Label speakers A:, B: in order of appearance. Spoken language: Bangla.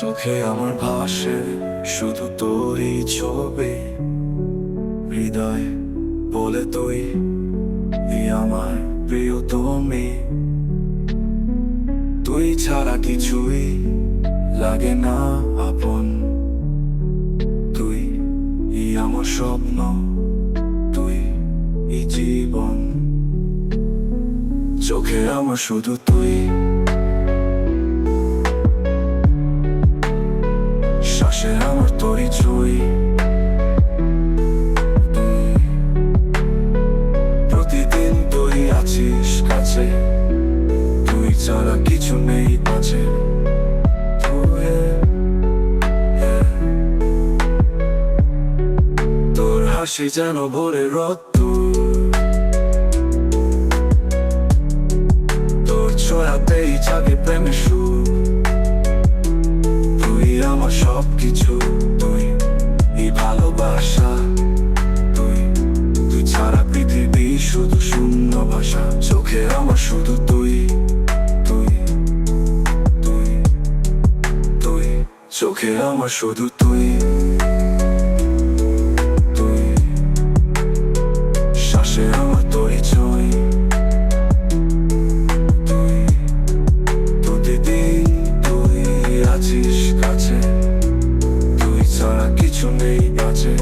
A: চোখে আমার ভাসে শুধু তোরই ছবি। হৃদয় বলে তুই আমার প্রিয় তুমি তুই ছাড়া কিছুই লাগে না আপন। তুই ই আমার স্বপ্ন, তুই ই জীবন। চোখে আমার শুধু তুই। তুই ছাড়া কিছু নেই পাছে। তোর হাসি যেন ভোরে রত্তুর তোর ছোঁয়াতেই জাগে প্রেমের সুর। তুই আমার সব কিছু তুই এই ভালোবাসা। তুই তুই ছাড়া পৃথিবী শুধু শূন্য ভাষা। চোখে আমার শুধু চোখে আমার শুধু তুই তুই শ্বাসে আমার তোরই ছয় তুই তুই আছিস কাছে তুই ছাড়া কিছু নেই আছে